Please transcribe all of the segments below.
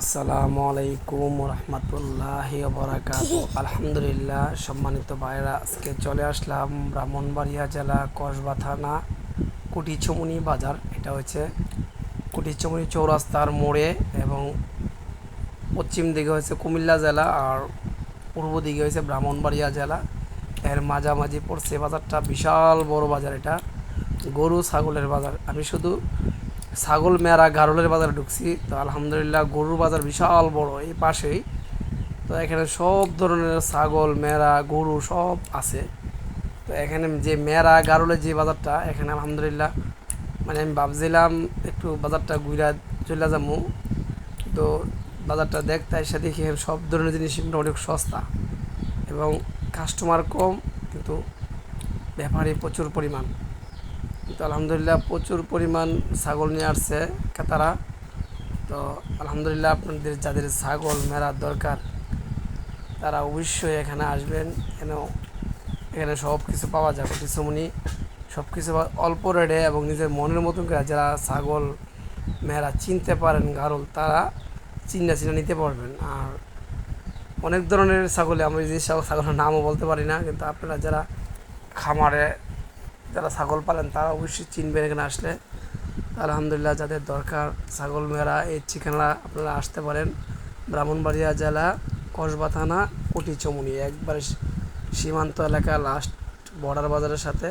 আসসালামু আলাইকুম রহমতুল্লাহ বরাকাত আলহামদুলিল্লাহ, সম্মানিত ভাইরা আজকে চলে আসলাম ব্রাহ্মণবাড়িয়া জেলা কসবা থানা কুটিচমুনি বাজার। এটা হচ্ছে কুটিচমুনি চৌরাস্তার মোড়ে এবং পশ্চিম দিকে হচ্ছে কুমিল্লা জেলা আর পূর্ব দিকে হয়েছে ব্রাহ্মণবাড়িয়া জেলা। এর মাঝামাঝি পড়ছে বাজারটা, বিশাল বড় বাজার এটা। গরু, ছাগলের বাজার। আমি শুধু ছাগল মেরা গারলের বাজারে ঢুকছি। তো আলহামদুলিল্লাহ গরুর বাজার বিশাল বড় এই পাশেই। তো এখানে সব ধরনের ছাগল মেরা গরু সব আছে। তো এখানে যে মেরা গারলের যে বাজারটা, এখানে আলহামদুলিল্লাহ মানে আমি ভাবছিলাম একটু বাজারটা ঘুরা চলে যাব। তো বাজারটা দেখতে এসে দেখি সব ধরনের জিনিস অনেক সস্তা এবং কাস্টমার কম, কিন্তু ব্যাপারে প্রচুর পরিমাণ। তো আলহামদুলিল্লাহ প্রচুর পরিমাণ ছাগল নিয়ে আসছে ক্রেতারা। তো আলহামদুলিল্লাহ আপনাদের যাদের ছাগল মেরার দরকার, তারা অবশ্যই এখানে আসবেন। কেন? এখানে সব কিছু পাওয়া যায় কিছুমনি সব কিছু অল্প রেটে এবং নিজের মনের মতন করে যারা ছাগল মেয়েরা চিনতে পারেন গারল, তারা চিন্না চিনা নিতে পারবেন। আর অনেক ধরনের ছাগলে আমি যে ছাগলের নামও বলতে পারি না, কিন্তু আপনারা যারা খামারে যারা ছাগল পালেন, তারা অবশ্যই চিনবেন এখানে আসলে। আলহামদুলিল্লাহ, যাদের দরকার ছাগল মেরা এই ঠিকানা আপনারা আসতে পারেন। ব্রাহ্মণবাড়িয়া জেলা, কসবা থানা কুটিচমুনি একবারে সীমান্ত এলাকা লাস্ট বর্ডার বাজারের সাথে।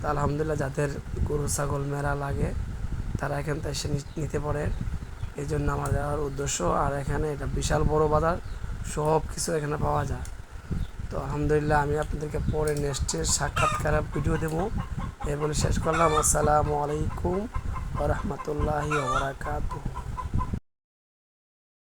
তা আলহামদুলিল্লাহ, যাদের গরু, ছাগল মেরা লাগে, তারা এখান থেকে এসে নিতে পারে। এই জন্য আমার যাওয়ার উদ্দেশ্য, আর এখানে এটা বিশাল বড় বাজার সব কিছু এখানে পাওয়া যায়। তো আলহামদুলিল্লাহ আমি আপনাদেরকে পরে নেক্সটের সাক্ষাৎকার ভিডিও দেবো। এর বলে শেষ করলাম। আসসালামু আলাইকুম রহমতুল্লাহি ওবরাকাতুহ